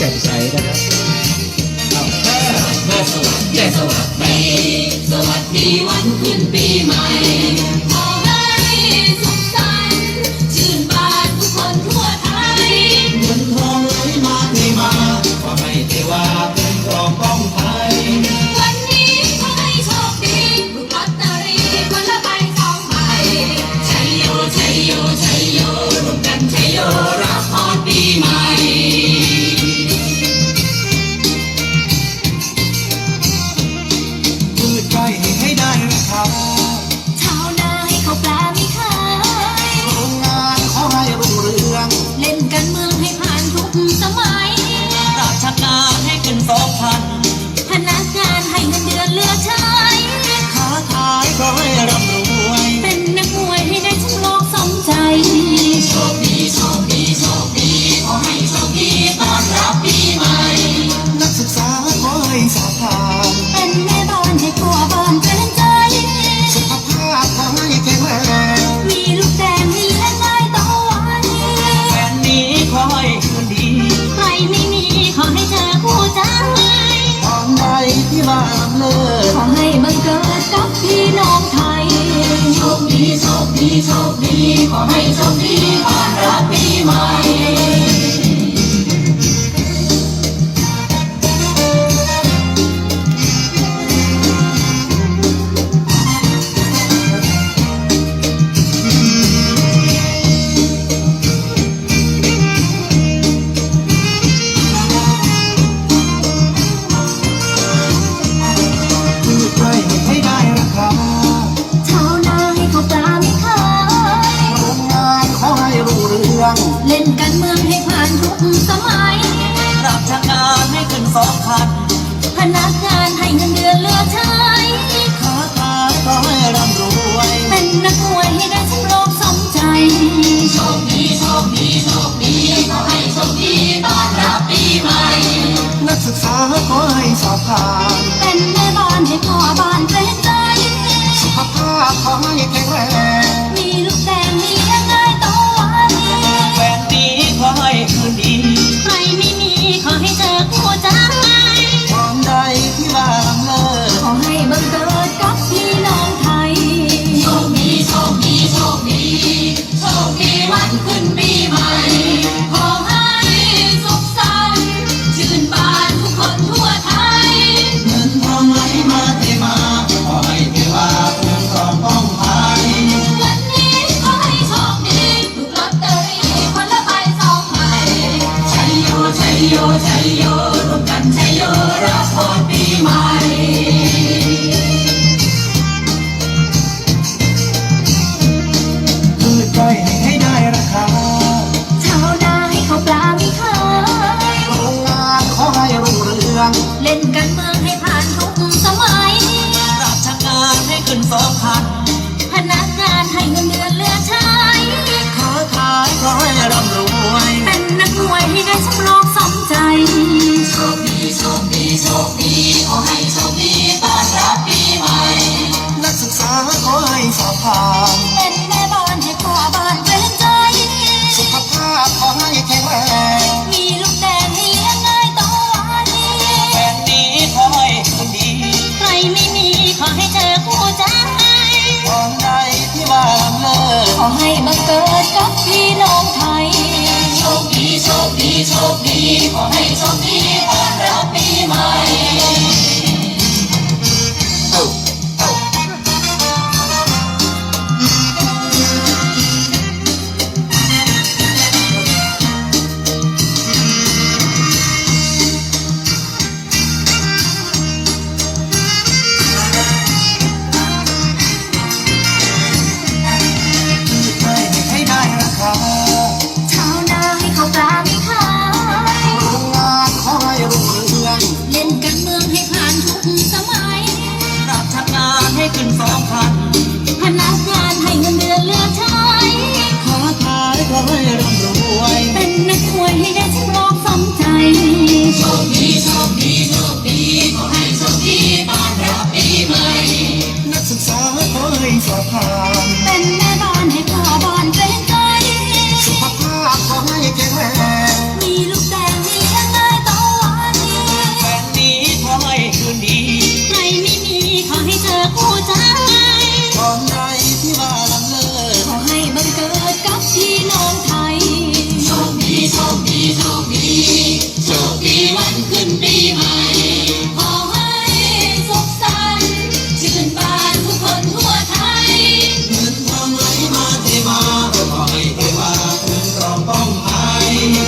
แจ่มใสนะครับแม่สวัสดีสวัสดีวันขึ้นปีใหม่ Correia. การเมืองให้ผ่านทุกสมัย รับทางงานให้ขึ้นสองพันพนักงานให้เงินเดือนเหลือใช้ค้าขายก็ให้ร่ำรวย เป็นนักมวยให้ได้สมโลงสมใจโชคดีโชคดีโชคดีขอให้โชคดีต้อนรับปีใหม่ นักศึกษาขอให้สอบผ่าน ชัโยร่กันชัโยรับปีใหม่พืชไร่ให้ได้ราคาชาวนให้เขาปลาไม่เคยรงงนขอให้รุ่เรือง เล่นการเมืองให้ผ่านทุกสมัยราชการให้ขึ้นสองพัน โชคดีโชคดีโชคดีขอให้โชคดีต้อนรับีใหม่ นักศึกษาให้สอบาเป็นแม่บ้านให้พ่อบ้านเป็ใจ สุขาขอให้แข็งแรมีลูกแดงให้เลี้ยงง่ายต่อวัแฟนดีขอให้คนดี ใครไม่มีขอให้เจอคู่ใจความใดที่ว่าลำเลิศขอให้บังเกิดกับพี่น้อง เป็นนักมวยให้ได้แชมป์โลกสมใจ โชคดีโชคดีโชคดีขอให้โชคดีต้อบปีใหมนักศึกษาขอใสอบผ่าน Thank you.